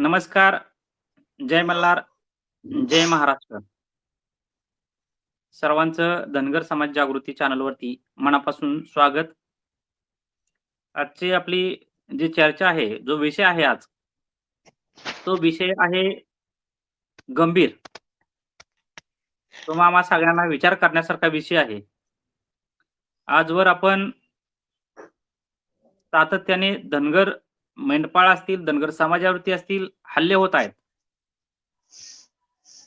नमस्कार. जय मल्हार. जय महाराष्ट्र. सर्वांचं धनगर समाज जागृती चॅनलवरती मनापासून स्वागत. आजची आपली जी चर्चा आहे, जो विषय आहे आज, तो विषय आहे गंभीर. तो आम्हा सगळ्यांना विचार करण्यासारखा विषय आहे. आजवर आपण सातत्याने धनगर मेंढपाळ असतील, धनगर समाजावरती असतील हल्ले होत आहेत.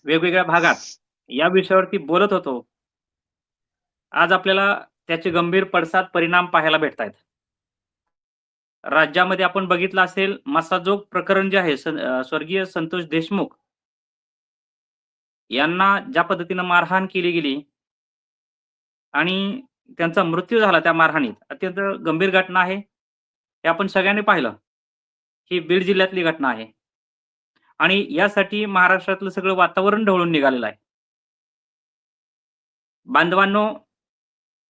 वेगवेगळ्या भागात या विषयावरती बोलत होतो. आज आपल्याला त्याचे गंभीर पडसाद परिणाम पाहायला भेटतायत. राज्यामध्ये आपण बघितलं असेल मसाजोग प्रकरण जे आहे स्वर्गीय संतोष देशमुख यांना ज्या पद्धतीनं मारहाण केली गेली आणि त्यांचा मृत्यू झाला त्या मारहाणीत. अत्यंत गंभीर घटना आहे. हे आपण सगळ्यांनी पाहिलं. ही बीड जिल्ह्यातली घटना आहे. आणि यासाठी महाराष्ट्रातलं सगळं वातावरण ढवळून निघालेलं आहे. बांधवांनो,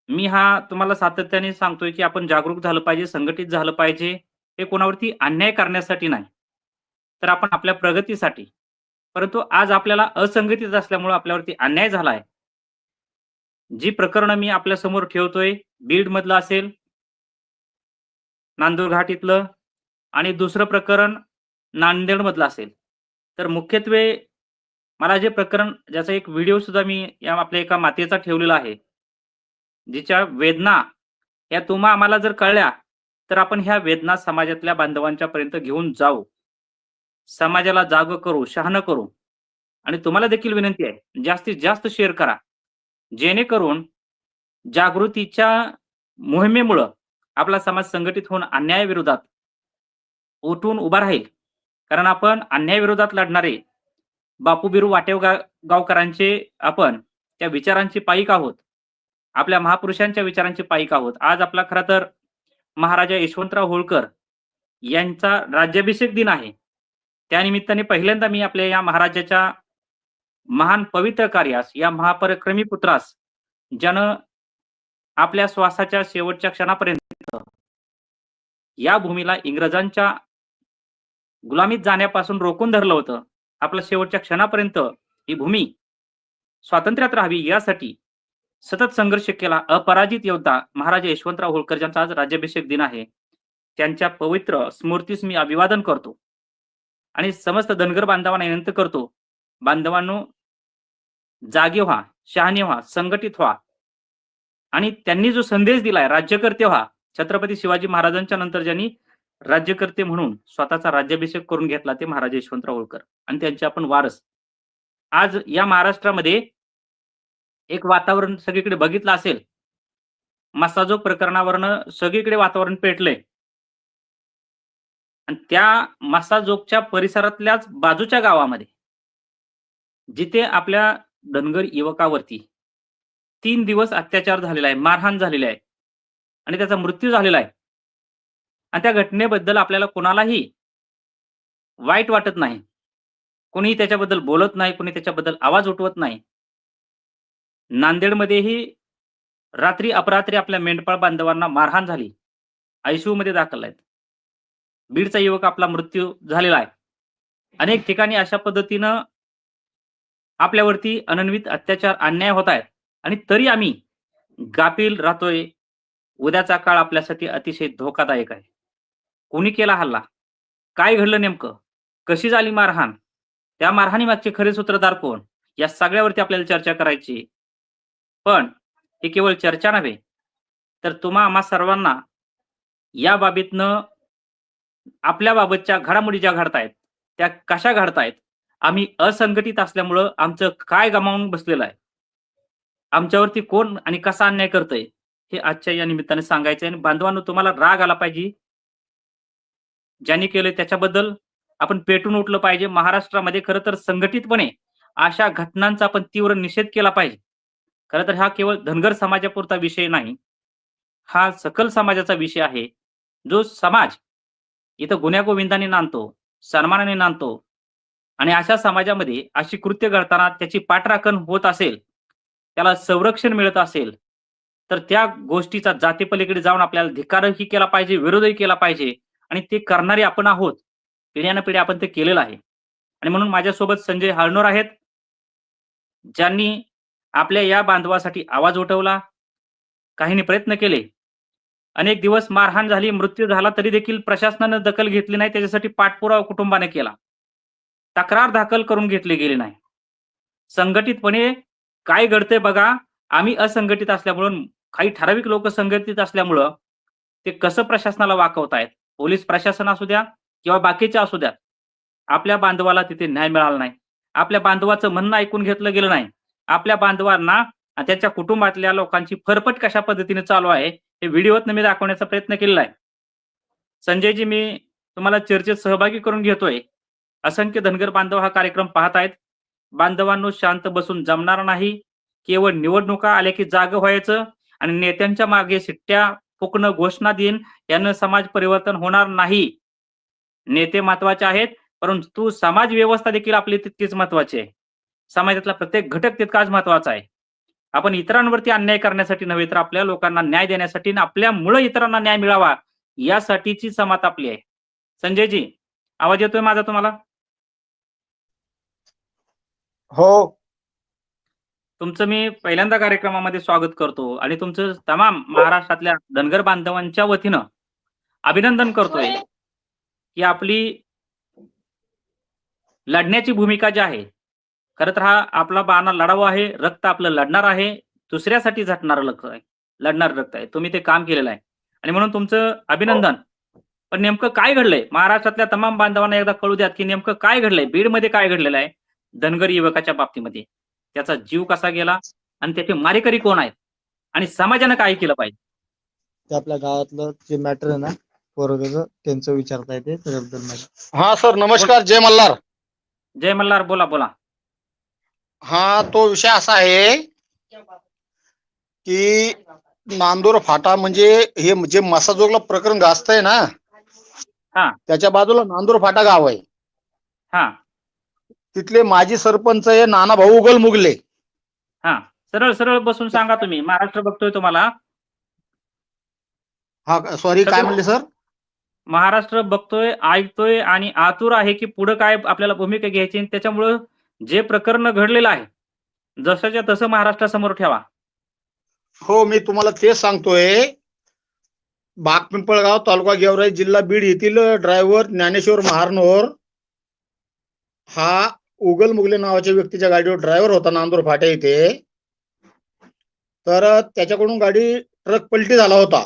मी हा तुम्हाला सातत्याने सांगतोय, की आपण जागरूक झालं पाहिजे, संघटित झालं पाहिजे. हे कोणावरती अन्याय करण्यासाठी नाही, तर आपण आपल्या प्रगतीसाठी. परंतु आज आपल्याला असंघटित असल्यामुळे आपल्यावरती अन्याय झाला आहे. जी प्रकरणं मी आपल्यासमोर ठेवतोय, बीडमधलं असेल नांदूर घाट इथलं आणि दुसरं प्रकरण नांदेडमधलं असेल. तर मुख्यत्वे मला जे प्रकरण ज्याचा एक व्हिडिओ सुद्धा मी या आपल्या एका मातेचा ठेवलेला आहे. जिच्या वेदना या तुम्हा आम्हाला जर कळल्या, तर आपण ह्या वेदना समाजातल्या बांधवांच्या पर्यंत घेऊन जाऊ. समाजाला जागं करू, शहाणं करू आणि तुम्हाला देखील विनंती आहे, जास्तीत जास्त शेअर करा. जेणेकरून जागृतीच्या मोहिमेमुळं आपला समाज संघटित होऊन अन्यायाविरोधात उठून उभा राहील. कारण आपण अन्यायाविरोधात लढणारे बापू बिरू वाटेगाव गावकरांचे आपण त्या विचारांची पायिक आहोत. आपल्या महापुरुषांच्या विचारांची पायिक आहोत. आज आपला खरं तर महाराजा यशवंतराव होळकर यांचा राज्याभिषेक दिन आहे. त्यानिमित्ताने पहिल्यांदा मी आपल्या या महाराजाच्या महान पवित्र कार्यास, या महापरक्रमी पुत्रास, ज्यानं आपल्या श्वासाच्या शेवटच्या क्षणापर्यंत या भूमीला इंग्रजांच्या गुलामीत जाण्यापासून रोखून धरलं होतं. आपल्या शेवटच्या क्षणापर्यंत ही भूमी स्वातंत्र्यात राहावी यासाठी सतत संघर्ष केला. अपराजित योद्धा महाराजा यशवंतराव होळकर ज्यांचा आज राज्याभिषेक दिन आहे. त्यांच्या पवित्र स्मृतीस मी अभिवादन करतो. आणि समस्त धनगर बांधवांना विनंती करतो, बांधवांनो जागे व्हा, शहाणे व्हा, संघटित व्हा. आणि त्यांनी जो संदेश दिलाय राज्यकर्ते व्हा. छत्रपती शिवाजी महाराजांच्या नंतर ज्यांनी राज्यकर्ते म्हणून स्वतःचा राज्याभिषेक करून घेतला ते महाराज यशवंतराव होळकर आणि त्यांचे आपण वारस. आज या महाराष्ट्रामध्ये एक वातावरण सगळीकडे बघितलं असेल. मसाजो प्रकरणावरनं सगळीकडे वातावरण पेटलंय. आणि त्या मसाजोगच्या परिसरातल्याच बाजूच्या गावामध्ये जिथे आपल्या धनगर युवकावरती तीन दिवस अत्याचार झालेला आहे, मारहाण झालेला आहे आणि त्याचा मृत्यू झालेला आहे. आणि त्या घटनेबद्दल आपल्याला कोणालाही वाईट वाटत नाही. कोणीही त्याच्याबद्दल बोलत नाही, कोणी त्याच्याबद्दल आवाज उठवत नाही. नांदेडमध्येही रात्री अपरात्री आपल्या मेंढपाळ बांधवांना मारहाण झाली. आयसीयूमध्ये दाखल आहेत. बीडचा युवक आपला मृत्यू झालेला आहे. अनेक ठिकाणी अशा पद्धतीनं आपल्यावरती अनन्वित अत्याचार, अन्याय होत आहेत आणि तरी आम्ही गाफील राहतोय. उद्याचा काळ आपल्यासाठी अतिशय धोकादायक आहे. कोणी केला हल्ला? काय घडलं नेमकं? कशी झाली मारहाण? त्या मारहाणीमागचे खरे सूत्रधार कोण? या सगळ्यावरती आपल्याला चर्चा करायची. पण हे केवळ चर्चा नव्हे, तर तुम्हा आम्हा सर्वांना या बाबीतनं आपल्या बाबतच्या घडामोडी ज्या घडतायत, त्या कशा घडतायत? आम्ही असंघटित असल्यामुळं आमचं काय गमावून बसलेलं आहे? आमच्यावरती कोण आणि कसा अन्याय करतोय हे आजच्या या निमित्ताने सांगायचं आहे आणि बांधवांनो तुम्हाला राग आला पाहिजे. ज्यांनी केलंय त्याच्याबद्दल आपण पेटून उठलं पाहिजे. महाराष्ट्रामध्ये खरं तर संघटितपणे अशा घटनांचा आपण तीव्र निषेध केला पाहिजे. खरं तर हा केवळ धनगर समाजापुरता विषय नाही. हा सकल समाजाचा विषय आहे. जो समाज इथं गुण्यागोविंदाने नांदतो, सन्मानाने नांदतो आणि अशा समाजामध्ये अशी कृत्य घडताना त्याची पाठराखण होत असेल, त्याला संरक्षण मिळत असेल, तर त्या गोष्टीचा जातीपलीकडे जाऊन आपल्याला धिक्कारही केला पाहिजे, विरोधही केला पाहिजे आणि ते करणारे आपण आहोत. पिढ्यानं पिढ्या आपण ते केलेलं आहे. आणि म्हणून माझ्यासोबत संजय हळणोर आहेत ज्यांनी आपल्या या बांधवासाठी आवाज उठवला काहींनी प्रयत्न केले. अनेक दिवस मारहाण झाली मृत्यू झाला तरी देखील प्रशासनानं दखल घेतली नाही त्याच्यासाठी पाठपुरावा कुटुंबाने केला. तक्रार दाखल करून घेतली गेली नाही. संघटितपणे काय घडतंय बघा आम्ही असंघटित असल्यामुळं काही ठराविक लोक संघटित असल्यामुळं ते कसं प्रशासनाला वाकवतायत? पोलीस प्रशासन असू द्या किंवा बाकीचे असू द्या आपल्या बांधवाला तिथे न्याय मिळाला नाही. आपल्या बांधवाचं म्हणणं ऐकून घेतलं गेलं नाही. आपल्या बांधवांना त्यांच्या कुटुंबातल्या लोकांची फरफट कशा पद्धतीने चालू आहे हे व्हिडिओत मी दाखवण्याचा प्रयत्न केलेला आहे. संजयजी मी तुम्हाला चर्चेत सहभागी करून घेतोय. असंख्य धनगर बांधव हा कार्यक्रम पाहत आहेत. बांधवांनो शांत बसून जमणार नाही. केवळ निवडणुका आल्या की जाग व्हायचं आणि नेत्यांच्या मागे सिट्ट्या फुकणं घोषणा देईन यानं समाज परिवर्तन होणार नाही. नेते महत्त्वाचे आहेत परंतु समाज व्यवस्था देखील आपली तितकीच महत्वाची आहे. समाजातला प्रत्येक घटक तितकाच महत्त्वाचा आहे. आपण इतरांवरती अन्याय करण्यासाठी नव्हे तर आपल्या लोकांना न्याय देण्यासाठी आणि आपल्यामुळे इतरांना न्याय मिळावा यासाठीची समात आपली आहे. संजयजी आवाज येतोय माझा तुम्हाला? हो. तुमचं मी पहिल्यांदा कार्यक्रमामध्ये स्वागत करतो आणि तुमचं तमाम महाराष्ट्रातल्या धनगर बांधवांच्या वतीनं अभिनंदन करतोय की आपली लढण्याची भूमिका जी आहे खरं तर हा आपला बाणा लढावा आहे रक्त आपलं लढणार आहे दुसऱ्यासाठी झटणारं रक्त आहे लढणार रक्त आहे. तुम्ही ते काम केलेलं आहे. आणि म्हणून तुमचं अभिनंदन. पण नेमकं काय घडलंय? महाराष्ट्रातल्या तमाम बांधवांना एकदा कळू द्यात की नेमकं काय घडलंय? बीडमध्ये काय घडलेलं आहे? धनगर युवकाच्या बाबतीमध्ये. त्याचा जीव कसा गेला आणि त्याचे मारेकरी कोण आहेत? आणि समाजानं काय केलं पाहिजे? ते आपल्या गावातलं जे मॅटर आहे ना पोरगं त्यांचं विचारता येते त्याच्याबद्दल माहिती हा सर नमस्कार जय मल्हार. जय मल्हार बोला बोला. हा तो विषय असा आहे की नांदूर फाटा म्हणजे हे जे मसाजोगला प्रकरण गाजतंय ना हा. त्याच्या बाजूला नांदूर फाटा गाव आहे. हा. तिथले माजी सरपंच आहे नाना भाऊ उगल मुगले हा सरळ सरळ बसून सांगा तुम्ही. महाराष्ट्र बघतोय तुम्हाला. हा सॉरी काय म्हणले सर महाराष्ट्र बघतोय ऐकतोय आणि आतुर आहे की पुढे काय आपल्याला भूमिका घ्यायची त्याच्यामुळं जे प्रकरण घडलेलं आहे जसंच्या तसं महाराष्ट्रासमोर ठेवा. हो मी तुम्हाला तेच सांगतोय. बागपिंपळगाव तालुका गेवराई जिल्हा बीड येथील ड्रायव्हर ज्ञानेश्वर महारनोर हा उगल मुगले नावाच्या व्यक्तीच्या गाडीवर ड्रायव्हर होता नांदूर फाट्या इथे. तर त्याच्याकडून गाडी ट्रक पलटी झाला होता.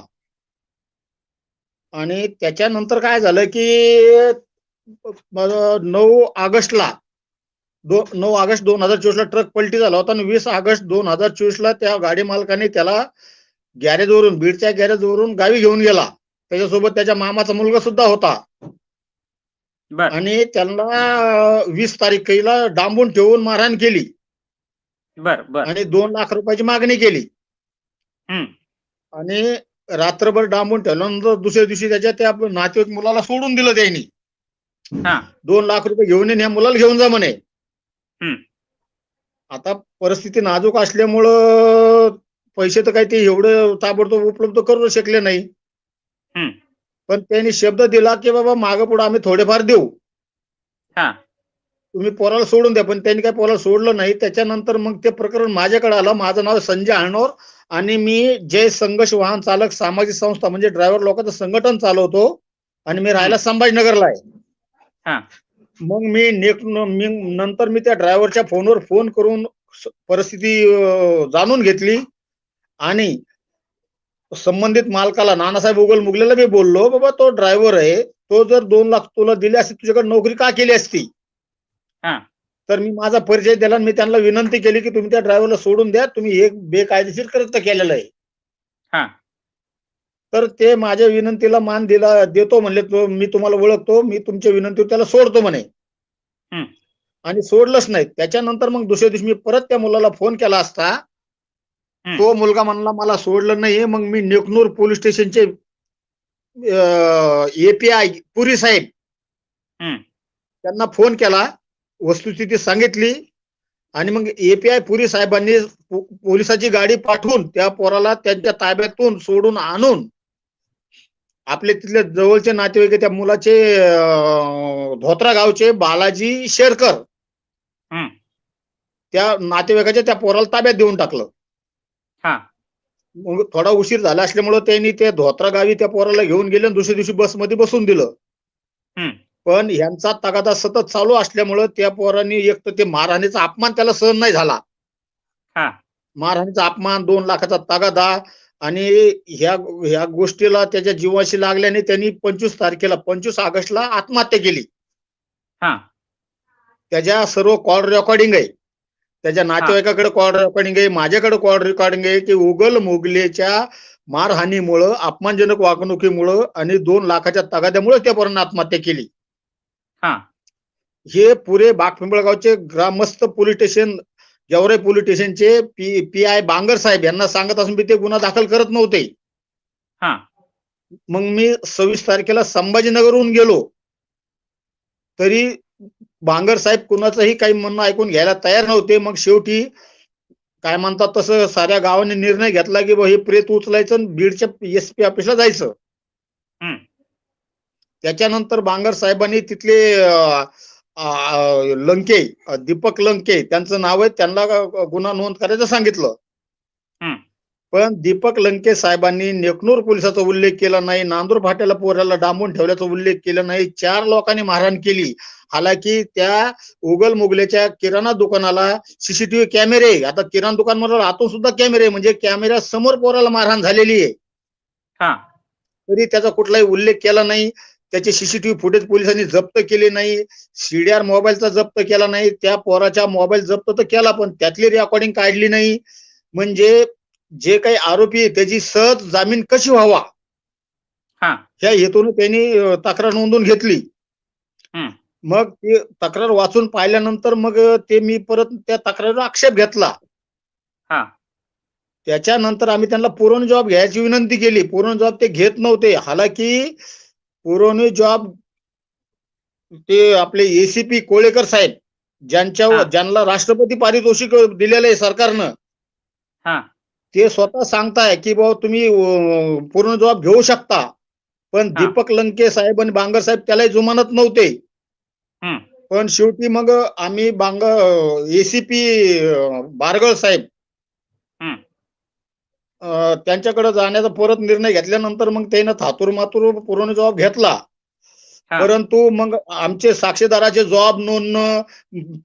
आणि त्याच्यानंतर काय झालं की नऊ ऑगस्टला दो नऊ ऑगस्ट दोन हजार चोवीस ला ट्रक पलटी झाला होता आणि वीस ऑगस्ट दोन हजार चोवीस ला त्या गाडी मालकाने त्याला गॅरेजवरून बीडच्या गॅरेजवरून गावी घेऊन गेला. त्याच्यासोबत त्याच्या मामाचा मुलगा सुद्धा होता. आणि त्यांना वीस तारखेला डांबून ठेवून मारहाण केली. बर बर. आणि दोन लाख रुपयाची मागणी केली. आणि रात्रभर डांबून ठेवल्यानंतर दुसऱ्या दिवशी त्याच्या त्या नातेवाईक मुलाला सोडून दिलं त्यांनी. हा. दोन लाख रुपये घेऊन ये मुलाला घेऊन जा म्हणे. आता परिस्थिती नाजूक असल्यामुळं पैसे तर काही ते एवढं ताबडतोब उपलब्ध करू शकले नाही. पण त्यांनी शब्द दिला की बाबा मागं पुढे आम्ही थोडेफार देऊ. हा. तुम्ही पोराला सोडून द्या पण त्यांनी काही पोराला सोडलं नाही. त्याच्यानंतर मग ते प्रकरण माझ्याकडे आलं. माझं नाव संजय हळणोर आणि मी जय संघर्ष वाहन चालक सामाजिक संस्था म्हणजे ड्रायव्हर लोकांचं संघटन चालवतो आणि मी राहायला संभाजीनगरला. आहे. मग मी नेक मी नंतर मी त्या ड्रायव्हरच्या फोनवर फोन करून परिस्थिती जाणून घेतली आणि संबंधित मालकाला नानासाहेब उगल मुगलेला मी बोललो बाबा तो ड्रायव्हर आहे तो जर दोन लाख तुला दिले असते तुझ्याकडे नोकरी का केली असती हा. तर मी माझा परिचय दिला आणि मी त्यांना विनंती केली की तुम्ही त्या ड्रायव्हरला सोडून द्या तुम्ही एक बेकायदेशीर कृत्य केलेलं आहे हा. तर ते माझ्या विनंतीला मान दिला देतो म्हणले तो मी तुम्हाला ओळखतो मी तुमच्या विनंतीवर त्याला सोडतो म्हणे. आणि सोडलंच नाही त्याच्यानंतर मग दुसऱ्या दिवशी मी परत त्या मुलाला फोन केला असता. तो मुलगा म्हणला मला सोडलं नाहीये मग मी नेकनूर पोलीस स्टेशनचे एपीआय पुरी साहेब. त्यांना फोन केला वस्तुस्थिती सांगितली आणि मग एपीआय पुरी साहेबांनी पोलिसाची गाडी पाठवून त्या पोराला त्यांच्या ताब्यातून सोडून आणून आपले तिथले जवळचे नातेवाईक त्या मुलाचे धोत्रा गावचे बालाजी शेरकर. त्या नातेवाईकाच्या त्या पोराला ताब्यात देऊन टाकलं थोडा उशीर झाला असल्यामुळं त्यांनी ते धोत्रा गावी त्या पोराला घेऊन गेले आणि दुसऱ्या दिवशी बसमध्ये बसून दिलं. पण यांचा तगादा सतत चालू असल्यामुळं त्या पोरांनी एक तर ते मारहाणीचा अपमान त्याला सहन नाही झाला. मारहाणीचा अपमान दोन लाखाचा तगादा आणि ह्या ह्या गोष्टीला त्याच्या जीवाशी लागल्याने त्यांनी पंचवीस तारखेला पंचवीस ऑगस्टला आत्महत्या केली. हा. त्याच्या सर्व कॉल रेकॉर्डिंग आहे. त्याच्या नातेवाईकाकडे कॉल रेकॉर्डिंग आहे माझ्याकडे कॉल रेकॉर्डिंग आहे की उगल मुगलेच्या मारहाणीमुळं अपमानजनक वागणुकीमुळं आणि दोन लाखाच्या तगाद्यामुळे त्या पोरांना आत्महत्या केली. हा. पुरे बागपिंपळगावचे ग्रामस्थ पोलीस स्टेशन गेवराई पोलीस स्टेशनचे पी पी आय बांगर साहेब यांना सांगत असून ते गुन्हा दाखल करत नव्हते. हा. मग मी सव्वीस तारखेला संभाजीनगरहून गेलो. तरी बांगर साहेब कुणाचंही काही म्हणणं ऐकून घ्यायला तयार नव्हते मग शेवटी काय म्हणतात तसं साऱ्या गावाने निर्णय घेतला की हे प्रेत उचलायचं आणि बीडच्या एस पी ऑफिसला जायचं. त्याच्यानंतर बांगर साहेबांनी तिथले लंके दीपक लंके त्यांचं नाव आहे त्यांना गुन्हा नोंद करायचं सांगितलं. पण दीपक लंके साहेबांनी नेकनूर पोलिसाचा उल्लेख केला नाही नांदूर फाट्याला पोराला डांबून ठेवल्याचा उल्लेख केला नाही चार लोकांनी मारहाण केली. हालाकी त्या उगल मुगलेच्या किराणा दुकानाला सीसीटीव्ही कॅमेरे. आता किराणा दुकान म्हणलं आतून सुद्धा कॅमेरे. म्हणजे कॅमेऱ्या समोर पोराला मारहाण झालेली आहे. हा. तरी त्याचा कुठलाही उल्लेख केला नाही. त्याचे सीसीटीव्ही फुटेज पोलिसांनी जप्त केले नाही. सीडीआर मोबाईलचा जप्त केला नाही. त्या पोराच्या मोबाईल जप्त तर केला पण त्यातली रेकॉर्डिंग काढली नाही. म्हणजे जे काही आरोपी आहे त्याची सहज जामीन कशी व्हावा? हा. ह्या हेतून त्यांनी तक्रार नोंदवून घेतली. मग ते तक्रार वाचून पाहिल्यानंतर मग ते मी परत त्या तक्रारीवर आक्षेप घेतला. हा. त्याच्यानंतर आम्ही त्यांना पुरवणी जॉब घ्यायची विनंती केली. पुरवणी जॉब ते घेत नव्हते. हालाकी पुरवणी जॉब ते आपले एसीपी कोळेकर साहेब ज्यांच्यावर. ज्यांना राष्ट्रपती पारितोषिक दिलेलं आहे सरकारनं ते स्वतः सांगताय की बाबा तुम्ही पूर्ण जॉब घेऊ शकता पण. दीपक लंके साहेब आणि बांगर साहेब त्यालाही जुमानत नव्हते. पण शेवटी मग आम्ही बांग एसीपी बारगळ साहेब त्यांच्याकडे जाण्याचा परत निर्णय घेतल्यानंतर मग त्यानं थातूर मातूर पूर्ण जॉब घेतला. परंतु मग आमचे साक्षीदाराचे जॉब नोंदणं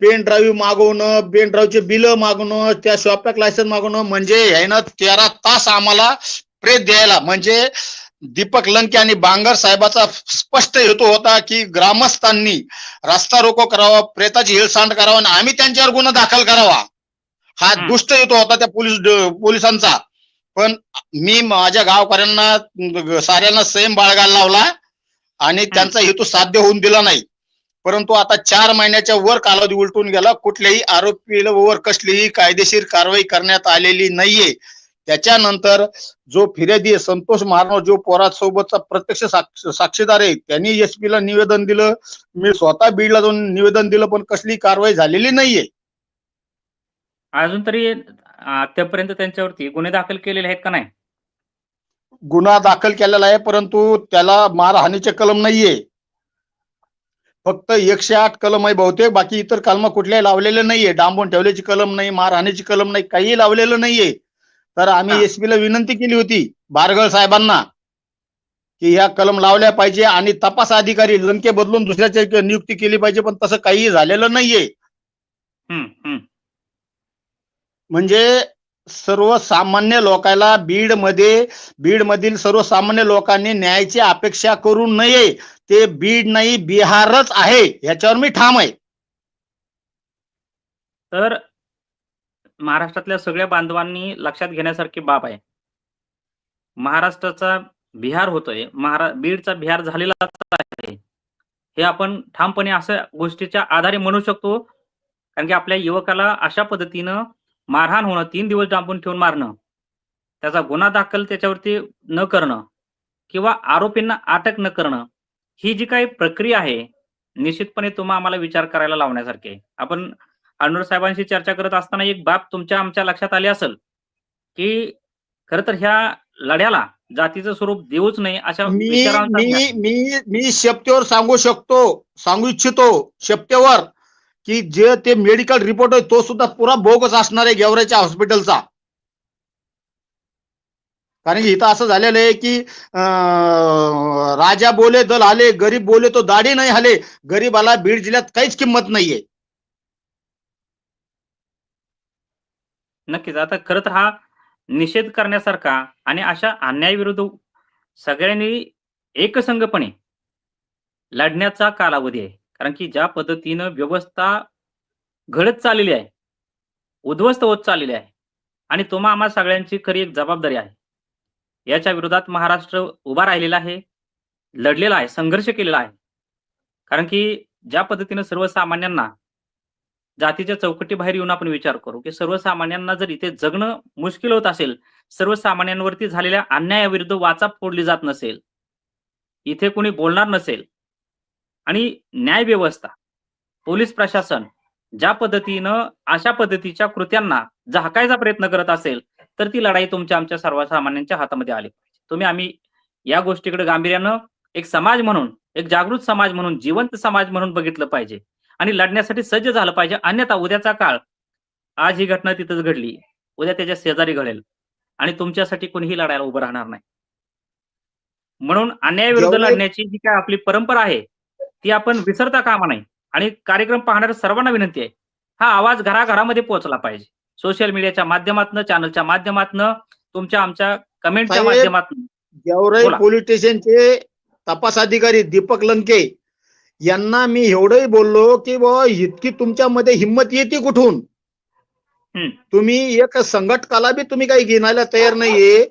पेन ड्राईव्ह मागवणं पेन ड्राईव्हचे बिल मागवणं त्या शॉपॅक लायसन्स मागवणं म्हणजे यानं तेरा तास आम्हाला प्रेत द्यायला. म्हणजे दीपक लंके आणि बांगर साहेबाचा स्पष्ट हेतू होता की ग्रामस्थांनी रस्ता रोको करावा प्रेताची हेळसांड करावा आणि आम्ही त्यांच्यावर गुन्हा दाखल करावा. हा. दुष्ट हेतू होता त्या पोलीस पोलिसांचा. पण मी माझ्या गावकऱ्यांना साऱ्यांना संयम बाळगायला लावला. आणि त्यांचा हेतू साध्य होऊन दिला नाही. परंतु आता चार महिन्याच्या वर कालावधी उलटून गेला. कुठल्याही आरोपीला वर कसलीही कायदेशीर कारवाई करण्यात आलेली नाहीये. त्याच्यानंतर जो फिर्यादी संतोष महाराव जो पोरात सोबतचा प्रत्यक्ष साक्ष- साक्षीदार आहे त्यांनी एसपी ला निवेदन दिलं. मी स्वतः बीडला जाऊन निवेदन दिलं पण कसली कारवाई झालेली नाहीये. अजून तरी आतापर्यंत त्यांच्यावरती गुन्हे दाखल केलेले आहेत का नाही? गुन्हा दाखल केलेला आहे परंतु त्याला मारहाणीचे कलम नाहीये. फक्त एकशे आठ कलम आहे बहुतेक बाकी इतर कलम कुठल्याही लावलेले नाहीये. डांबून ठेवल्याची कलम नाही मारहाणीची कलम नाही काही लावलेलं नाहीये. तर आम्ही. एसपी ला विनंती केली होती बारगळ साहेबांना की ह्या कलम लावल्या पाहिजे आणि तपास अधिकारी लंके बदलून दुसऱ्याची नियुक्ती केली पाहिजे पण तसं काही झालेलं नाहीये. म्हणजे सर्वसामान्य लोकांना बीडमध्ये बीड मधील सर्वसामान्य लोकांनी न्यायाची अपेक्षा करू नये. ते बीड नाही बिहारच आहे. याच्यावर मी ठाम आहे. तर महाराष्ट्रातल्या सगळ्या बांधवांनी लक्षात घेण्यासारखी बाब आहे. महाराष्ट्राचा बिहार होतोय. महारा बीडचा बिहार झालेला आहे. हे आपण ठामपणे अशा गोष्टीच्या आधारे म्हणू शकतो. कारण की आपल्या युवकाला अशा पद्धतीनं मारहाण होणं तीन दिवस डांबून ठेवून मारणं त्याचा गुन्हा दाखल त्याच्यावरती न करणं किंवा आरोपींना अटक न करणं ही जी काही प्रक्रिया आहे निश्चितपणे तुम्हा आम्हाला विचार करायला लावण्यासारखी आपण अनवर साहेबांशी चर्चा करत असताना एक बाब तुमच्या आमच्या लक्षात आली असेल की खर तर ह्या लढ्याला जातीचं स्वरूप देऊच नाही अशा मी मी. मी शब्देवर सांगू शकतो सांगू इच्छितो शब्देवर की जे ते मेडिकल रिपोर्ट आहे तो सुद्धा पुरा बोगस असणार आहे गेवराच्या हॉस्पिटलचा कारण की इथं असं झालेलं आहे की राजा बोले दल आले गरीब बोले तो दाढी नाही आले गरीबाला बीड जिल्ह्यात काहीच किंमत नाहीये. नक्कीच. आता खरं तर हा निषेध करण्यासारखा आणि अशा अन्यायाविरुद्ध सगळ्यांनी एकसंघपणे लढण्याचा कालावधी आहे. कारण की ज्या पद्धतीनं व्यवस्था घडत चाललेली आहे उद्ध्वस्त होत चाललेली आहे आणि तुम्हा आम्हा सगळ्यांची खरी एक जबाबदारी आहे. याच्या विरोधात महाराष्ट्र उभा राहिलेला आहे लढलेला आहे संघर्ष केलेला आहे. कारण की ज्या पद्धतीनं सर्वसामान्यांना जातीच्या चौकटी बाहेर येऊन आपण विचार करू की सर्वसामान्यांना जर इथे जगणं मुश्किल होत असेल सर्वसामान्यांवरती झालेल्या अन्यायाविरुद्ध वाचा फोडली जात नसेल इथे कोणी बोलणार नसेल आणि न्याय व्यवस्था पोलीस प्रशासन ज्या पद्धतीनं अशा पद्धतीच्या कृत्यांना झाकायचा प्रयत्न करत असेल तर ती लढाई तुमच्या आमच्या सर्वसामान्यांच्या हातामध्ये आली पाहिजे. तुम्ही आम्ही या गोष्टीकडे गांभीर्यानं एक समाज म्हणून एक जागृत समाज म्हणून जिवंत समाज म्हणून बघितलं पाहिजे. आणि लढण्यासाठी सज्ज झालं पाहिजे. अन्यथा उद्याचा काळ आज ही घटना तिथंच घडली. उद्या त्याच्या शेजारी घडेल. आणि तुमच्यासाठी कोणीही लढायला उभं राहणार नाही. म्हणून अन्यायाविरुद्ध लढण्याची जी काय आपली परंपरा आहे ती आपण विसरता कामा नाही आणि कार्यक्रम पाहणाऱ्या सर्वांना विनंती आहे हा आवाज घराघरामध्ये पोहोचला पाहिजे. सोशल मीडियाच्या माध्यमातून चॅनलच्या माध्यमातून तुमच्या आमच्या कमेंटच्या माध्यमातून. गेवराई. पोलीस स्टेशनचे तपास अधिकारी दीपक लंके यांना मी एवढंही बोललो की बाबा इतकी तुमच्यामध्ये हिंमत येते कुठून. तुम्ही एक संघटकाला बी तुम्ही काही घेण्याला तयार नाहीये.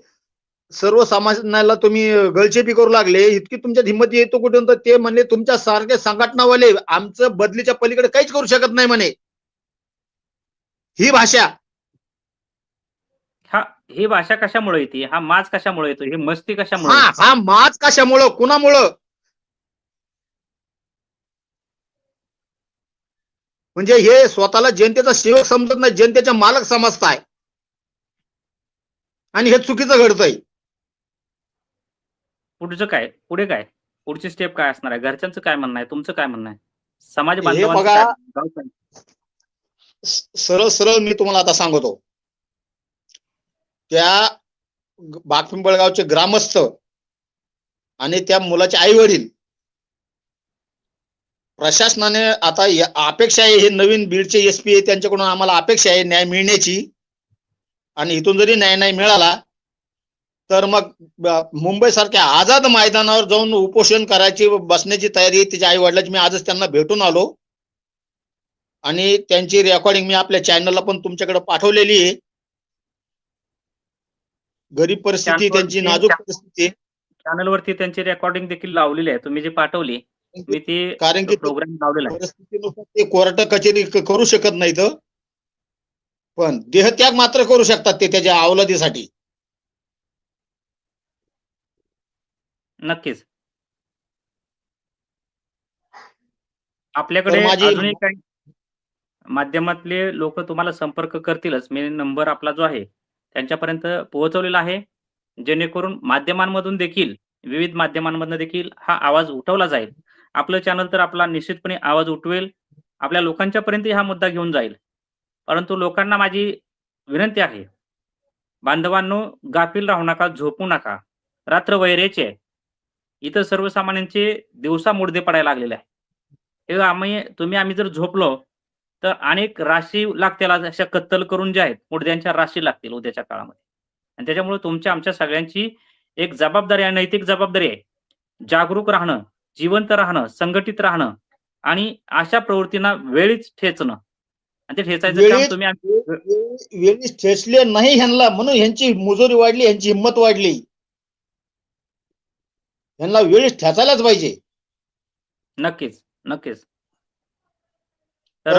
सर्व समाजाला तुम्ही गळचेपी करू लागले. इतकी तुमच्यात हिंमत येतो कुठून? तर ते म्हणले तुमच्या सारखे संघटनावाले आमचं बदलीच्या पलीकडे काहीच करू शकत नाही म्हणे. ही भाषा. हा ही भाषा कशामुळे येते? हा माज कशामुळे येतो? ही मस्ती कशामुळे हा? हा माज कशामुळं? कुणामुळं? म्हणजे हे स्वतःला जनतेचा सेवक समजत नाही जनतेचा मालक समजताय. आणि हे चुकीचं घडतंय. पुढचं काय? पुढे काय? पुढची स्टेप काय असणार आहे? घरच्यांचं काय म्हणणं आहे? तुमचं काय म्हणणं आहे? समाज बांधवांचं सरळ सरळ मी तुम्हाला आता सांगतो. त्या बागपिंपळगावचे ग्रामस्थ आणि त्या मुलाचे आई वडील प्रशासनाने आता अपेक्षा आहे हे नवीन बीडचे एस पी आहे त्यांच्याकडून आम्हाला अपेक्षा आहे न्याय मिळण्याची. आणि इथून जरी न्याय नाही मिळाला तर मग मुंबई सारख्या आझाद मैदानावर जाऊन उपोषण करायची बसण्याची तयारी तिच्या आई वडिलांची मी आजच त्यांना भेटून आलो. आणि त्यांची रेकॉर्डिंग मी आपल्या चॅनलला पण तुमच्याकडे पाठवलेली आहे. गरीब परिस्थिती त्यांची नाजूक परिस्थिती. चॅनलवरती त्यांची रेकॉर्डिंग देखील लावलेली आहे. तुम्ही जी पाठवली मी ती कारण की प्रोग्राम लावलेला आहे. परिस्थितीनुसार ते कोर्ट कचेरी करू शकत नाहीत. पण देहत्याग मात्र करू शकतात ते त्याच्या अवलादीसाठी नक्कीच. आपल्याकडे माझी- अजूनही काही माध्यमातले लोक तुम्हाला संपर्क करतीलच. मी नंबर आपला जो आहे त्यांच्यापर्यंत पोहोचवलेला आहे. जेणेकरून माध्यमांमधून देखील विविध माध्यमांमधून देखील हा आवाज उठवला जाईल. आपलं चॅनल तर आपला निश्चितपणे आवाज उठवेल. आपल्या लोकांच्या पर्यंत हा मुद्दा घेऊन जाईल. परंतु लोकांना माझी विनंती आहे बांधवांनो गाफील राहू नका झोपू नका. रात्र वैरेचे आहे. इथं सर्वसामान्यांचे दिवसा मुडदे पडायला लागलेले आहे हे आम्ही तुम्ही आम्ही जर झोपलो तर अनेक राशी लागतील आज अशा कत्तल करून ज्या आहेत मुडद्यांच्या राशी लागतील उद्याच्या काळामध्ये. आणि त्याच्यामुळे तुमच्या आमच्या सगळ्यांची एक जबाबदारी आहे नैतिक जबाबदारी आहे. जागरूक राहणं जिवंत राहणं संघटित राहणं आणि अशा प्रवृत्तींना वेळीच ठेचणं. आणि ते ठेचायचं काम वेळीच- तुम्ही ठेचले नाही ह्यांना म्हणून ह्यांची मुजोरी वाढली ह्यांची हिंमत वाढली. ह्यांना वेळीच ठेचायलाच पाहिजे. नक्कीच नक्कीच. तर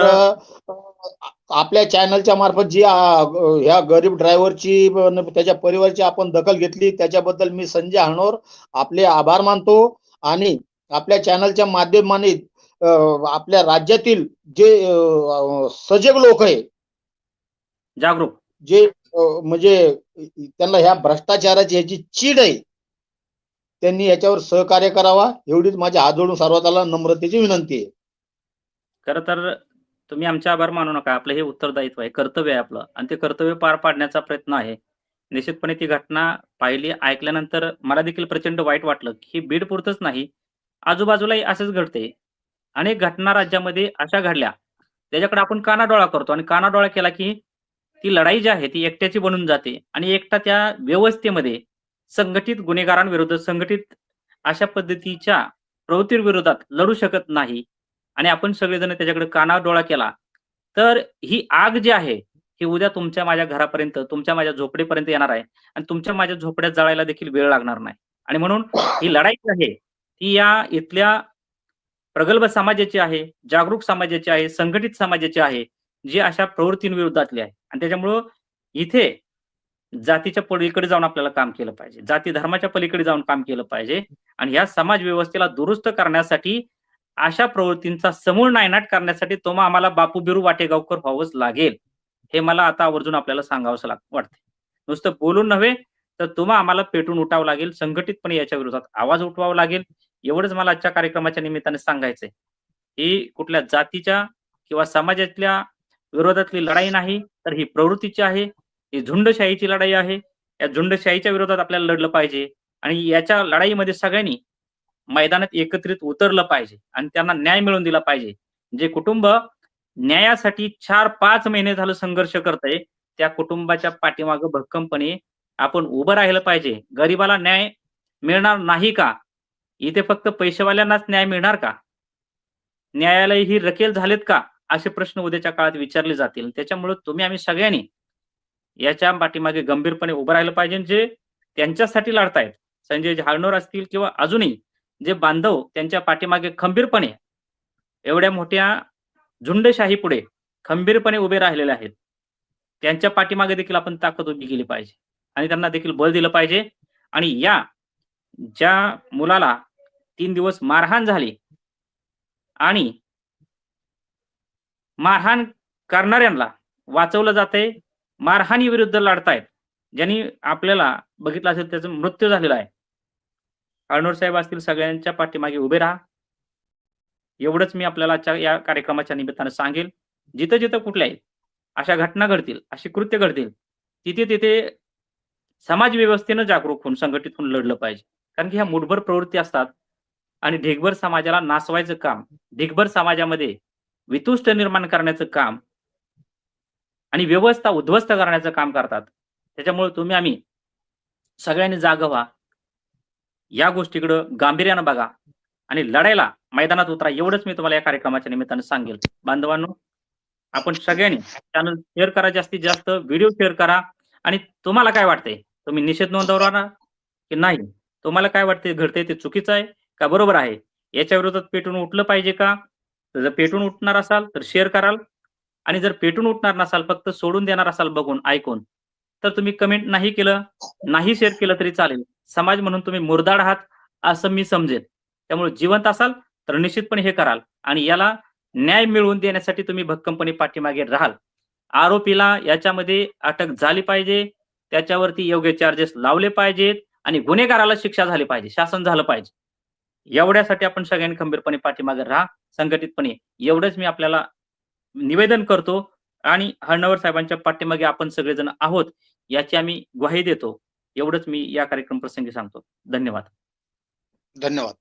आपल्या चॅनलच्या मार्फत जी ह्या गरीब ड्रायव्हरची त्याच्या परिवाराची आपण दखल घेतली त्याच्याबद्दल मी संजय हाणोर आपले आभार मानतो. आणि आपल्या चॅनलच्या माध्यमाने आपल्या राज्यातील जे सजग लोक आहे जागरूक. जे म्हणजे त्यांना ह्या भ्रष्टाचाराची ह्याची चीड आहे त्यांनी याच्यावर सहकार्य करावा एवढीच माझ्या हात जोडून सर्वांना नम्रतेची विनंती आहे. खरं तर तुम्ही आमचे आभार मानू नका. आपलं हे उत्तरदायित्व आहे कर्तव्य आहे आपलं. आणि ते कर्तव्य पार पाडण्याचा प्रयत्न आहे. निश्चितपणे ती घटना पाहिली ऐकल्यानंतर मला देखील प्रचंड वाईट वाटलं की बीड पुरतच नाही. आजूबाजूलाही असंच घडते. अनेक घटना राज्यामध्ये अशा घडल्या. त्याच्याकडे आपण कानाडोळा करतो आणि कानाडोळा केला की ती लढाई जी आहे ती एकट्याची बनून जाते. आणि एकटा त्या व्यवस्थेमध्ये संघटित गुन्हेगारांविरुद्ध संघटित अशा पद्धतीच्या प्रवृत्तीविरोधात लढू शकत नाही. आणि आपण सगळेजण त्याच्याकडे कानाडोळा केला. तर ही आग जी आहे ही उद्या तुमच्या माझ्या घरापर्यंत तुमच्या माझ्या झोपडीपर्यंत येणार आहे. आणि तुमच्या माझ्या झोपड्यात जळायला देखील वेळ लागणार नाही. आणि म्हणून ही लढाई जी आहे ती या इथल्या प्रगल्भ समाजाची आहे जागरूक समाजाची आहे संघटित समाजाची आहे जी अशा प्रवृत्तींविरोधातली आहे. आणि त्याच्यामुळं इथे जातीच्या पलीकडे जाऊन आपल्याला काम केलं पाहिजे. जाती धर्माच्या पलीकडे जाऊन काम केलं पाहिजे. आणि या समाज व्यवस्थेला दुरुस्त करण्यासाठी अशा प्रवृत्तींचा समूळ नायनाट करण्यासाठी तुम्हा आम्हाला बापू बिरू वाटेगावकर व्हावंच लागेल हे मला आता आवर्जून आपल्याला सांगावंसं लाग वाटते नुसतं बोलून नव्हे तर तुम्हा आम्हाला पेटून उठावं लागेल संघटितपणे याच्या विरोधात आवाज उठवावा लागेल. एवढंच मला आजच्या कार्यक्रमाच्या निमित्ताने सांगायचंय ही कुठल्या जातीच्या किंवा समाजातल्या विरोधातली लढाई नाही तर ही प्रवृत्तीची आहे. ही झुंडशाहीची लढाई आहे. या झुंडशाहीच्या विरोधात आपल्याला लढलं पाहिजे आणि याच्या लढाईमध्ये सगळ्यांनी मैदानात एकत्रित उतरलं पाहिजे आणि त्यांना न्याय मिळवून दिला पाहिजे. जे कुटुंब न्यायासाठी चार पाच महिने झालं संघर्ष करतंय त्या कुटुंबाच्या पाठीमागं भक्कमपणे आपण उभं राहिलं पाहिजे. गरिबाला न्याय मिळणार नाही का? इथे फक्त पैसेवाल्यांनाच न्याय मिळणार का? न्यायालय ही रकेल झालेत का? असे प्रश्न उद्याच्या काळात विचारले जातील. त्याच्यामुळे तुम्ही आम्ही सगळ्यांनी याच्या पाठीमागे गंभीरपणे उभं राहिलं पाहिजे जे त्यांच्यासाठी लढतायत. संजय झाळनोर असतील किंवा अजूनही जे बांधव त्यांच्या पाठीमागे खंबीरपणे एवढ्या मोठ्या झुंडशाही पुढे खंबीरपणे उभे राहिलेले आहेत. त्यांच्या पाठीमागे देखील आपण ताकद उभी केली पाहिजे. आणि त्यांना देखील बळ दिलं पाहिजे. आणि या ज्या मुलाला तीन दिवस मारहाण झाली आणि मारहाण करणाऱ्यांना वाचवलं जातंय मारहाणी विरुद्ध लढतायत. ज्यांनी आपल्याला बघितलं असेल त्याचा मृत्यू झालेला आहे. अळनोर साहेब असतील सगळ्यांच्या पाठीमागे उभे राहा. एवढंच मी आपल्याला आजच्या या कार्यक्रमाच्या निमित्तानं सांगेल. जिथं जिथं कुठल्याही अशा घटना घडतील अशी कृत्य घडतील तिथे तिथे समाज व्यवस्थेनं जागरूक होऊन संघटित होऊन लढलं पाहिजे. कारण की ह्या मुठभर प्रवृत्ती असतात आणि ढेगभर समाजाला नासवायचं काम ढेकभर समाजामध्ये वितुष्ट निर्माण करण्याचं काम आणि व्यवस्था उद्ध्वस्त करण्याचं काम करतात. त्याच्यामुळे तुम्ही आम्ही सगळ्यांनी जाग व्हा. या गोष्टीकडं गांभीर्यानं बघा. आणि लढायला मैदानात उतरा. एवढंच मी तुम्हाला या कार्यक्रमाच्या निमित्तानं सांगेल. बांधवांनो आपण सगळ्यांनी चॅनल शेअर करा. जास्तीत जास्त व्हिडिओ शेअर करा. आणि तुम्हाला काय वाटतंय? तुम्ही निषेध नोंदवणार की नाही? तुम्हाला काय वाटते घडतंय ते चुकीचं आहे का बरोबर आहे? याच्या विरोधात पेटून उठलं पाहिजे का? जर पेटून उठणार असाल तर शेअर कराल. आणि जर पेटून उठणार नसाल फक्त सोडून देणार असाल बघून ऐकून तर तुम्ही कमेंट नाही केलं नाही शेअर केलं तरी चालेल. समाज म्हणून तुम्ही मुरदाड आहात असं मी समजेल त्यामुळे जिवंत असाल तर निश्चितपणे हे कराल आणि याला न्याय मिळवून देण्यासाठी तुम्ही भक्कमपणे पाठीमागे राहाल. आरोपीला याच्यामध्ये अटक झाली पाहिजे त्याच्यावरती योग्य चार्जेस लावले पाहिजेत आणि गुन्हेगाराला शिक्षा झाली पाहिजे शासन झालं पाहिजे. एवढ्यासाठी आपण सगळ्यांनी खंबीरपणे पाठीमागे राहा. संघटितपणे एवढंच मी आपल्याला निवेदन करतो आणि हळणवर साहेबांच्या पाठीमागे आपण सगळेजण आहोत याची आम्ही ग्वाही देतो. एवढंच मी या कार्यक्रम प्रसंगी सांगतो. धन्यवाद. धन्यवाद.